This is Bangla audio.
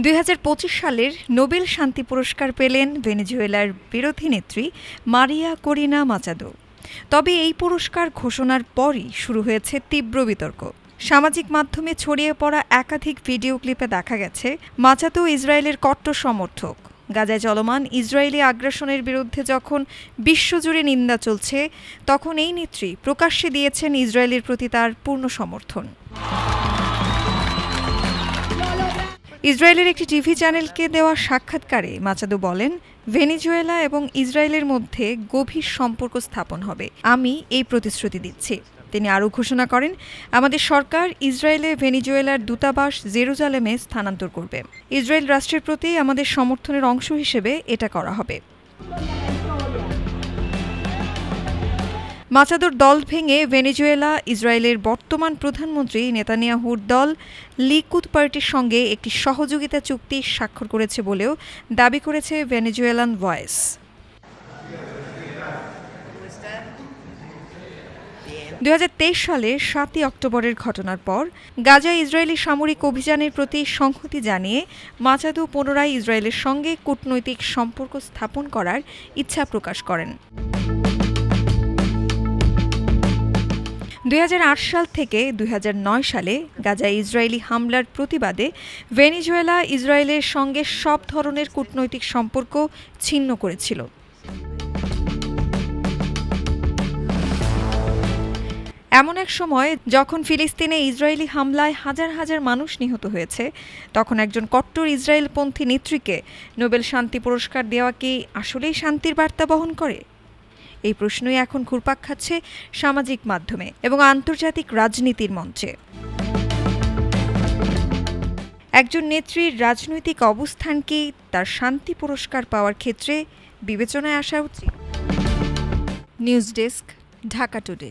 দুই হাজার পঁচিশ সালের নোবেল শান্তি পুরস্কার পেলেন ভেনেজুয়েলার বিরোধী নেত্রী মারিয়া করিনা মাচাদো। তবে এই পুরস্কার ঘোষণার পরই শুরু হয়েছে তীব্র বিতর্ক। সামাজিক মাধ্যমে ছড়িয়ে পড়া একাধিক ভিডিও ক্লিপে দেখা গেছে, মাচাদো ইসরায়েলের কট্টর সমর্থক। গাজায় চলমান ইসরায়েলি আগ্রাসনের বিরুদ্ধে যখন বিশ্বজুড়ে নিন্দা চলছে, তখন এই নেত্রী প্রকাশ্যে দিয়েছেন ইসরায়েলের প্রতি তার পূর্ণ সমর্থন। ইসরায়েলের একটি টিভি চ্যানেলকে দেওয়া সাক্ষাৎকারে মাচাদো বলেন, ভেনিজুয়েলা এবং ইসরায়েলের মধ্যে গভীর সম্পর্ক স্থাপন হবে। আমি এই প্রতিশ্রুতি দিচ্ছি। তিনি আরও ঘোষণা করেন, আমাদের সরকার ইসরায়েলে ভেনিজুয়েলার দূতাবাস জেরুজালেমে স্থানান্তর করবে। ইসরায়েল রাষ্ট্রের প্রতি আমাদের সমর্থনের অংশ হিসেবে এটা করা হবে। মাচাদোর দল ভেঙে ভেনেজুয়েলা, ইসরায়েলের বর্তমান প্রধানমন্ত্রী নেতানিয়াহুর দল লিকুদ পার্টির সঙ্গে একটি সহযোগিতা চুক্তি স্বাক্ষর করেছে বলেও দাবি করেছে ভেনেজুয়েলান ভয়েস। দু সালের সাতই অক্টোবরের ঘটনার পর গাজা ইসরায়েলি সামরিক অভিযানের প্রতি সংহতি জানিয়ে মাচাদো পুনরায় ইসরায়েলের সঙ্গে কূটনৈতিক সম্পর্ক স্থাপন করার ইচ্ছা প্রকাশ করেন। দুই হাজার আট সাল থেকে দুই হাজার নয় সালে গাজায় ইসরায়েলি হামলার প্রতিবাদে ভেনিজুয়েলা ইসরায়েলের সঙ্গে সব ধরনের কূটনৈতিক সম্পর্ক ছিন্ন করেছিল। এমন এক সময় যখন ফিলিস্তিনে ইসরায়েলি হামলায় হাজার হাজার মানুষ নিহত হয়েছে, তখন একজন কট্টর ইসরায়েলপন্থী নেত্রীকে নোবেল শান্তি পুরস্কার দেওয়া কি আসলেই শান্তির বার্তা বহন করে? এই প্রশ্নই এখন ঘুরপাক খাচ্ছে সামাজিক মাধ্যমে এবং আন্তর্জাতিক রাজনীতির মঞ্চে। একজন নেত্রীর রাজনৈতিক অবস্থান কি তার শান্তি পুরস্কার পাওয়ার ক্ষেত্রে বিবেচনায় আসা উচিত। News desk, Dhaka today.